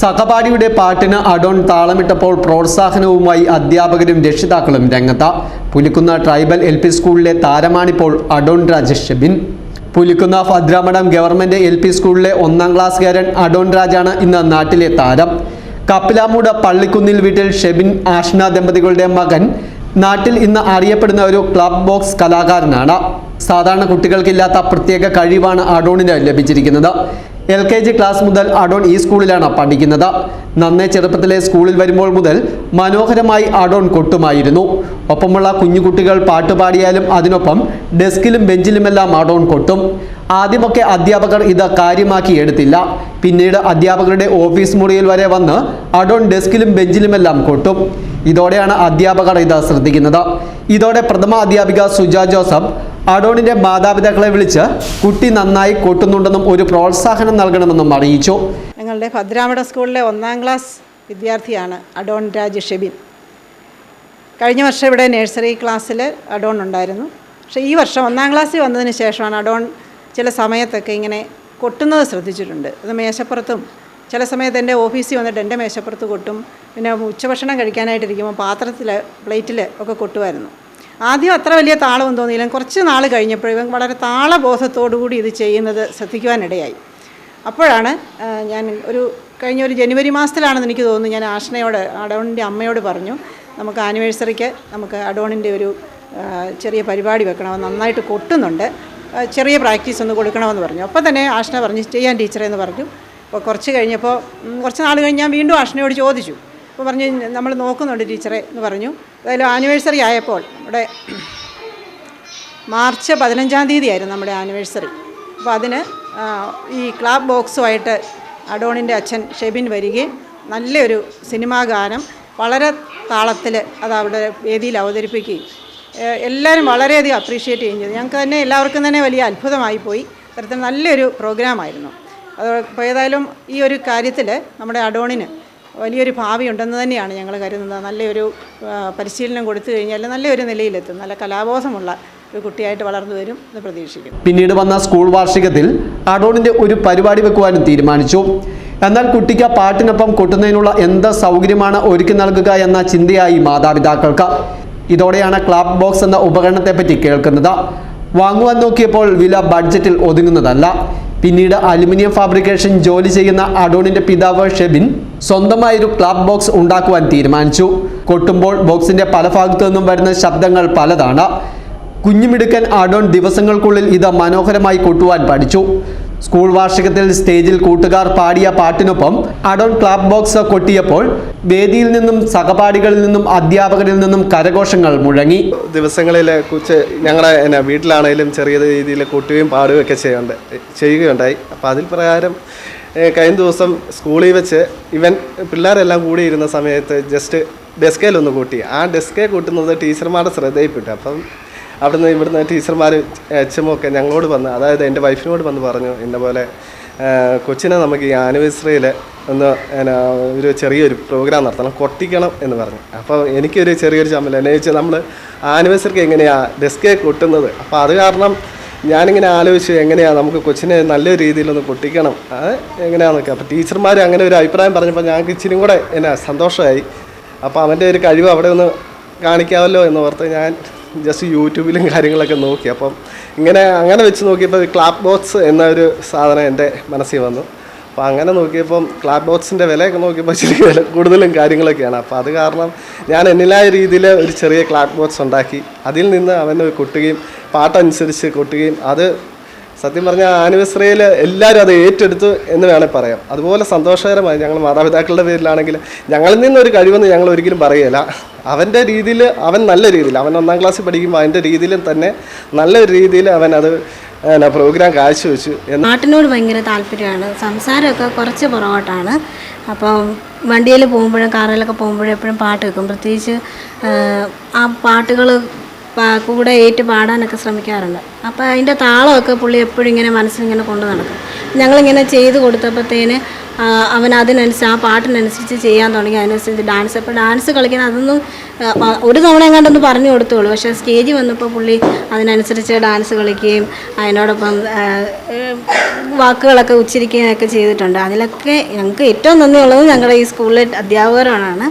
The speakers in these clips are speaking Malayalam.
സഹപാഠിയുടെ പാട്ടിന് അഡോൺ താളമിട്ടപ്പോൾ പ്രോത്സാഹനവുമായി അധ്യാപകരും രക്ഷിതാക്കളും രംഗത്ത് പുലിക്കുന്ന ട്രൈബൽ എൽ പി സ്കൂളിലെ താരമാണിപ്പോൾ Adon Rajesh Shebin. Pulikkunnu Bhadramadom government L P സ്കൂളിലെ ഒന്നാം ക്ലാസ്സുകാരൻ അഡോൺ രാജാണ് ഇന്ന് നാട്ടിലെ താരം. കപ്പിലാമൂട് പള്ളിക്കുന്നിൽ വീട്ടിൽ ഷെബിൻ ആഷ്ന ദമ്പതികളുടെ മകൻ. നാട്ടിൽ ഇന്ന് അറിയപ്പെടുന്ന ഒരു ക്ലബ് ബോക്സ് കലാകാരനാണ്. സാധാരണ കുട്ടികൾക്കില്ലാത്ത പ്രത്യേക കഴിവാണ് അഡോണിന് ലഭിച്ചിരിക്കുന്നത്. എൽ കെ ജി ക്ലാസ് മുതൽ അഡോൺ ഈ സ്കൂളിലാണ് പഠിക്കുന്നത്. നന്നേ ചെറുപ്പത്തിലെ സ്കൂളിൽ വരുമ്പോൾ മുതൽ മനോഹരമായി അഡോൺ കൊട്ടുമായിരുന്നു. ഒപ്പമുള്ള കുഞ്ഞുകുട്ടികൾ പാട്ടുപാടിയാലും അതിനൊപ്പം ഡെസ്കിലും ബെഞ്ചിലുമെല്ലാം അഡോൺ കൊട്ടും. ആദ്യമൊക്കെ അധ്യാപകർ ഇത് കാര്യമാക്കി എടുത്തില്ല. പിന്നീട് അധ്യാപകരുടെ ഓഫീസ് മുറിയിൽ വരെ വന്ന് അഡോൺ ഡെസ്കിലും ബെഞ്ചിലുമെല്ലാം കൊട്ടും. ഇതോടെയാണ് അധ്യാപകർ ഇത് ശ്രദ്ധിക്കുന്നത്. ഇതോടെ പ്രഥമ അധ്യാപിക സുജ ജോസഫ് അഡോണിന്റെ മാതാപിതാക്കളെ വിളിച്ച് കുട്ടി നന്നായി കൊട്ടുന്നുണ്ടെന്നും ഒരു പ്രോത്സാഹനം നൽകണമെന്നും അറിയിച്ചു. ഞങ്ങളുടെ ഭദ്രാമഠ സ്കൂളിലെ ഒന്നാം ക്ലാസ് വിദ്യാർത്ഥിയാണ് അഡോൺ രാജ് ഷെബിൻ. കഴിഞ്ഞ വർഷം ഇവിടെ നഴ്സറി ക്ലാസ്സിൽ അഡോൺ ഉണ്ടായിരുന്നു. പക്ഷേ ഈ വർഷം ഒന്നാം ക്ലാസ്സിൽ വന്നതിന് ശേഷമാണ് അഡോൺ ചില സമയത്തൊക്കെ ഇങ്ങനെ കൊട്ടുന്നത് ശ്രദ്ധിച്ചിട്ടുണ്ട്. അത് മേശപ്പുറത്തും ചില സമയത്ത് എന്റെ ഓഫീസിൽ വന്നിട്ട് എന്റെ മേശപ്പുറത്ത് കൊട്ടും പിന്നെ ഉച്ചഭക്ഷണം കഴിക്കാനായിട്ടിരിക്കുമ്പോൾ പാത്രത്തിൽ പ്ലേറ്റിൽ ഒക്കെ കൊട്ടുമായിരുന്നു. ആദ്യം അത്ര വലിയ താളമൊന്നും തോന്നിയില്ല. കുറച്ച് നാൾ കഴിഞ്ഞപ്പോൾ ഇവൻ വളരെ താളബോധത്തോടു കൂടി ഇത് ചെയ്യുന്നത് ശ്രദ്ധിക്കുവാനിടയായി. അപ്പോഴാണ് ഞാൻ ഒരു കഴിഞ്ഞ ഒരു ജനുവരി മാസത്തിലാണെന്ന് എനിക്ക് തോന്നുന്നു ഞാൻ ആഷ്ണയോട് അഡോണിന്റെ അമ്മയോട് പറഞ്ഞു നമുക്ക് ആനിവേഴ്സറിക്ക് നമുക്ക് അഡോണിന്റെ ഒരു ചെറിയ പരിപാടി വെക്കണം. നന്നായിട്ട് കൊട്ടുന്നുണ്ട്. ചെറിയ പ്രാക്ടീസ് ഒന്ന് കൊടുക്കണമെന്ന് പറഞ്ഞു. അപ്പോൾ തന്നെ ആഷ്ണ പറഞ്ഞു ചെയ്യാൻ ടീച്ചറെ എന്ന് പറഞ്ഞു. അപ്പോൾ കുറച്ച് കഴിഞ്ഞപ്പോൾ കുറച്ച് നാൾ കഴിഞ്ഞ് ഞാൻ വീണ്ടും ആഷ്ണയോട് ചോദിച്ചു. അപ്പോൾ പറഞ്ഞു നമ്മൾ നോക്കുന്നുണ്ട് ടീച്ചറെ എന്ന് പറഞ്ഞു. അതായത് ആനിവേഴ്സറി ആയപ്പോൾ നമ്മുടെ മാർച്ച് പതിനഞ്ചാം തീയതി ആയിരുന്നു നമ്മുടെ ആനിവേഴ്സറി അപ്പോൾ അതിന് ഈ ക്ലാബ് ബോക്സുമായിട്ട് അഡോണിന്റെ അച്ഛൻ ഷെബിൻ വരികയും നല്ലൊരു സിനിമാ ഗാനം വളരെ താളത്തിൽ അത് അവിടെ വേദിയിൽ അവതരിപ്പിക്കുകയും എല്ലാവരും വളരെയധികം അപ്രീഷിയേറ്റ് ചെയ്യുകയും ചെയ്തു. ഞങ്ങൾക്ക് തന്നെ എല്ലാവർക്കും തന്നെ വലിയ അത്ഭുതമായി പോയി. അത്തരത്തിൽ നല്ലൊരു പ്രോഗ്രാമായിരുന്നു അത് ഇപ്പോൾ ഏതായാലും ഈ ഒരു കാര്യത്തിൽ നമ്മുടെ അഡോണിന് വലിയൊരു ഭാവി ഉണ്ടെന്ന് തന്നെയാണ് ഞങ്ങൾ കരുതുന്നത്. നല്ലൊരു പരിശീലനം കൊടുത്തു കഴിഞ്ഞാൽ നല്ലൊരു നിലയിലെത്തും. നല്ല കലാബോധമുള്ള ഒരു കുട്ടിയായിട്ട് വളർന്നു വരും എന്ന് പ്രതീക്ഷിക്കുന്നു. പിന്നീട് വന്ന സ്കൂൾ വാർഷികത്തിൽ അഡോണിന്റെ ഒരു പരിപാടി വെക്കുവാനും തീരുമാനിച്ചു. എന്നാൽ കുട്ടിക്ക് പാട്ടിനൊപ്പം കൊട്ടുന്നതിനുള്ള എന്ത് സൗകര്യമാണ് ഒരുക്കി നൽകുക എന്ന ചിന്തയായി മാതാപിതാക്കൾക്ക്. ഇതോടെയാണ് ക്ലാബ് ബോക്സ് എന്ന ഉപകരണത്തെപ്പറ്റി കേൾക്കുന്നത്. വാങ്ങുവാൻ നോക്കിയപ്പോൾ വില ബഡ്ജറ്റിൽ ഒതുങ്ങുന്നതല്ല. പിന്നീട് അലുമിനിയം ഫാബ്രിക്കേഷൻ ജോലി ചെയ്യുന്ന അഡോണിന്റെ പിതാവ് ഷെബിൻ സ്വന്തമായൊരു ക്ലാബ് ബോക്സ് ഉണ്ടാക്കുവാൻ തീരുമാനിച്ചു. കൊട്ടുമ്പോൾ ബോക്സിന്റെ പല ഭാഗത്തു നിന്നും വരുന്ന ശബ്ദങ്ങൾ പലതാണ്. കുഞ്ഞുമിടുക്കൻ അഡോൺ ദിവസങ്ങൾക്കുള്ളിൽ ഇത് മനോഹരമായി കൊട്ടുവാൻ പഠിച്ചു. സ്കൂൾ വാർഷികത്തിൽ സ്റ്റേജിൽ കൂട്ടുകാർ പാടിയ പാട്ടിനൊപ്പം അഡോൺ ക്ലാബ് ബോക്സ് കൊട്ടിയപ്പോൾ വേദിയിൽ നിന്നും സഹപാഠികളിൽ നിന്നും അധ്യാപകരിൽ നിന്നും കരഘോഷങ്ങൾ മുഴങ്ങി. ദിവസങ്ങളിൽ കുച്ച് ഞങ്ങളുടെ എന്നാ വീട്ടിലാണെങ്കിലും ചെറിയ രീതിയിൽ കൂട്ടുകയും പാടുകയും ഒക്കെ ചെയ്യുണ്ട് ചെയ്യുകയുണ്ടായി. അപ്പോൾ അതിൽ പ്രകാരം കഴിഞ്ഞ ദിവസം സ്കൂളിൽ വെച്ച് ഇവൻ പിള്ളേരെല്ലാം കൂടി ഇരുന്ന സമയത്ത് ജസ്റ്റ് ഡെസ്കേലൊന്ന് കൂട്ടി. ആ ഡെസ്കേ കൂട്ടുന്നത് ടീച്ചർമാരുടെ ശ്രദ്ധയിൽപ്പെട്ടു അപ്പം അവിടുന്ന് ഇവിടുന്ന് ടീച്ചർമാർ ഒക്കെ ഞങ്ങളോട് വന്ന് അതായത് എന്റെ വൈഫിനോട് വന്ന് പറഞ്ഞു ഇന്ന പോലെ കൊച്ചിനെ നമുക്ക് ഈ ആനിവേഴ്സറിയിൽ ഒന്ന് എന്നാ ഒരു ചെറിയൊരു പ്രോഗ്രാം നടത്തണം കൊട്ടിക്കണം എന്ന് പറഞ്ഞു. അപ്പോൾ എനിക്കൊരു ചെറിയൊരു ചമ്മൽ എന്നു വെച്ചാൽ നമ്മൾ ആനിവേഴ്സറിക്ക് എങ്ങനെയാണ് ഡെസ്കേ കൊട്ടുന്നത്? അപ്പോൾ അത് കാരണം ഞാനിങ്ങനെ ആലോചിച്ചു എങ്ങനെയാണ് നമുക്ക് കൊച്ചിനെ നല്ല രീതിയിലൊന്ന് കൊട്ടിക്കണം അത് എങ്ങനെയാണെന്നൊക്കെ അപ്പോൾ ടീച്ചർമാർ അങ്ങനെ ഒരു അഭിപ്രായം പറഞ്ഞപ്പോൾ ഞങ്ങൾക്ക് ഇച്ചിരി കൂടെ എന്നാ സന്തോഷമായി അപ്പോൾ അവന്റെ ഒരു കഴിവ് അവിടെ ഒന്ന് കാണിക്കാമല്ലോ എന്ന് ഓർത്ത് ഞാൻ ജസ്റ്റ് യൂട്യൂബിലും കാര്യങ്ങളൊക്കെ നോക്കി. അപ്പം ഇങ്ങനെ അങ്ങനെ വെച്ച് നോക്കിയപ്പോൾ ക്ലാപ്പ് ബോക്സ് എന്ന ഒരു സാധനം എന്റെ മനസ്സിൽ വന്നു. അപ്പോൾ അങ്ങനെ നോക്കിയപ്പം ക്ലാപ്പ് ബോക്സിന്റെ വിലയൊക്കെ നോക്കിയപ്പോൾ ശരിക്കും വില കൂടുതലും കാര്യങ്ങളൊക്കെയാണ്. അപ്പോൾ അത് കാരണം ഞാൻ എന്നിലായ രീതിയിൽ ഒരു ചെറിയ ക്ലാപ്പ് ബോക്സ് ഉണ്ടാക്കി. അതിൽ നിന്ന് അവന് കൊട്ടുകയും പാട്ടനുസരിച്ച് കൊട്ടുകയും അത് സത്യം പറഞ്ഞാൽ ആനിവേഴ്സറിയിൽ എല്ലാവരും അത് ഏറ്റെടുത്തു എന്ന് വേണേൽ പറയാം. അതുപോലെ സന്തോഷകരമായി ഞങ്ങൾ മാതാപിതാക്കളുടെ പേരിലാണെങ്കിൽ ഞങ്ങളിൽ നിന്നൊരു കഴിവെന്ന് ഞങ്ങൾ ഒരിക്കലും പറയുകയില്ല. അവന്റെ രീതിയിൽ അവൻ നല്ല രീതിയിൽ അവൻ ഒന്നാം ക്ലാസ്സിൽ പഠിക്കുമ്പോൾ അവന്റെ രീതിയിലും തന്നെ നല്ല രീതിയിൽ അവൻ അത് പ്രോഗ്രാം കാഴ്ചവെച്ചു എന്ന് പാട്ടിനോട് ഭയങ്കര താല്പര്യമാണ്. സംസാരമൊക്കെ കുറച്ച് പുറകോട്ടാണ്. അപ്പം വണ്ടിയിൽ പോകുമ്പോഴും കാറിലൊക്കെ പോകുമ്പോഴും എപ്പോഴും പാട്ട് വെക്കും. പ്രത്യേകിച്ച് ആ പാട്ടുകൾ കൂടെ ഏറ്റ് പാടാനൊക്കെ ശ്രമിക്കാറുണ്ട്. അപ്പോൾ അതിന്റെ താളമൊക്കെ പുള്ളി എപ്പോഴും ഇങ്ങനെ മനസ്സിലിങ്ങനെ കൊണ്ടു നടക്കും. ഞങ്ങളിങ്ങനെ ചെയ്ത് കൊടുത്തപ്പോഴത്തേന് അവൻ അതിനനുസരിച്ച് ആ പാട്ടിനനുസരിച്ച് ചെയ്യാൻ തുടങ്ങി. അതിനനുസരിച്ച് ഡാൻസ് അപ്പോൾ ഡാൻസ് കളിക്കാൻ അതൊന്നും ഒരു തവണ എങ്ങാണ്ടൊന്ന് പറഞ്ഞു കൊടുത്തോളൂ. പക്ഷേ സ്റ്റേജിൽ വന്നപ്പോൾ പുള്ളി അതിനനുസരിച്ച് ഡാൻസ് കളിക്കുകയും അതിനോടൊപ്പം വാക്കുകളൊക്കെ ഉച്ചരിക്കുകയൊക്കെ ചെയ്തിട്ടുണ്ട്. അതിലൊക്കെ ഞങ്ങൾക്ക് ഏറ്റവും നന്ദിയുള്ളത് ഞങ്ങളുടെ ഈ സ്കൂളിലെ അധ്യാപകരാണ്.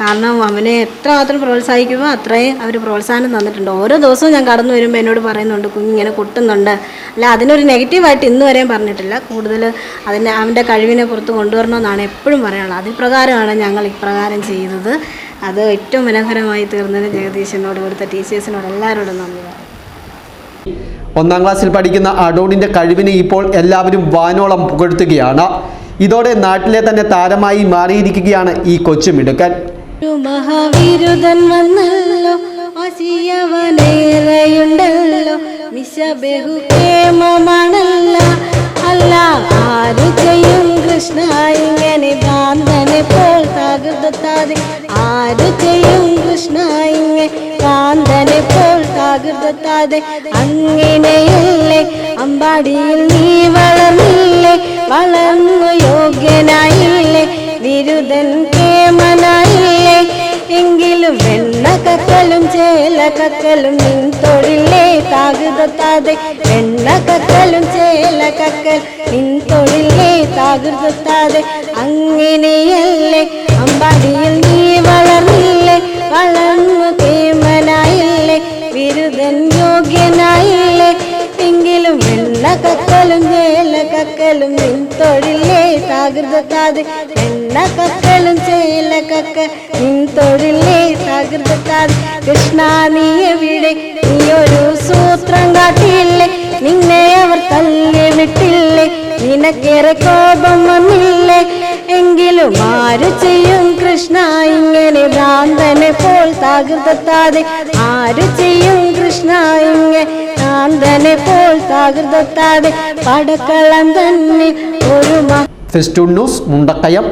കാരണം അവനെ എത്രമാത്രം പ്രോത്സാഹിക്കുമോ അത്രയും അവർ പ്രോത്സാഹനം തന്നിട്ടുണ്ട്. ഓരോ ദിവസവും ഞാൻ കടന്നു വരുമ്പോൾ എന്നോട് പറയുന്നുണ്ട് കുഞ്ഞിങ്ങനെ കൊട്ടുന്നുണ്ട്. അല്ല അതിനൊരു നെഗറ്റീവായിട്ട് ഇന്ന് വരെയും പറഞ്ഞിട്ടില്ല. കൂടുതൽ അതിനെ അവന്റെ കഴിവിനെ പുറത്ത് കൊണ്ടുവരണമെന്നാണ് എപ്പോഴും പറയാനുള്ളത്. അതിപ്രകാരമാണ് ഞങ്ങൾ ഇപ്രകാരം ചെയ്തത്. അത് ഏറ്റവും മനോഹരമായി തീർന്നതിന് ജഗദീശനോട് ഇവിടുത്തെ ടീച്ചേഴ്സിനോട് എല്ലാവരോടും നന്ദി പറയും. ഒന്നാം ക്ലാസ്സിൽ പഠിക്കുന്ന അഡോണിന്റെ കഴിവിനെ ഇപ്പോൾ എല്ലാവരും വാനോളം പുകഴ്ത്തുകയാണ്. ഇതോടെ നാട്ടിലെ തന്നെ താരമായി മാറിയിരിക്കുകയാണ് ഈ കൊച്ചു മിടുക്കൻ. മഹാവിരുദൻ വന്നല്ലോ മിശ അല്ല ആര് ചെയ്യും? കൃഷ്ണ ഇങ്ങനെ കാന്തനെ പോൽ തകർത്താതെ ആര് ചെയ്യും? കൃഷ്ണ ഇങ്ങനെ കാന്തനെ പോൽ തകർത്താതെ അങ്ങനെയല്ലേ അമ്പാടിയിൽ നീ വളർന്നില്ലേ? വളർന്നു യോഗ്യനായില്ലേ? ബിരുദൻ എങ്കിലും ചേല കക്കലും നിൻ തൊഴിലേ താകൃതത്താതെ. വെണ്ണ കക്കലും ചേല കക്കൽ നിൻ തൊഴിലേ താകൃതത്താതെ. അങ്ങനെയല്ലേ അമ്പാടിയിൽ നീ വളർന്നില്ലേ? വളർന്നു കേമനായില്ലേ? ബിരുദൻ യോഗ്യനായില്ലേ? എങ്കിലും വെണ്ണ കക്കലും ചേല കക്കലും നിൻ തൊഴിലേ താകൃതത്താതെ. വെണ്ണക്കക്കലും ചേലക്കക്ക നിൻ തൊഴിലേ താകൃതത്താതെ കൃഷ്ണ നീ എവിടെ? നീ ഒരു സൂത്രം കാട്ടിയില്ലേ? നിന്നെ അവർ തല്ലി വിട്ടില്ലേ? നിനക്കേറെ കോപം വന്നില്ലേ? എങ്കിലും ആര് ചെയ്യും കൃഷ്ണ? ഇങ്ങനെ ഭ്രാന്തനെ പോൽ താകൃതത്താതെ ആര് ചെയ്യും കൃഷ്ണ? ഇങ്ങനെ ഭ്രാന്തനെ പോൽ താകൃതത്താതെ പടക്കളം തന്നെ ഒരു ഫെസ്റ്റൂൺ ന്യൂസ് മുണ്ടക്കയം.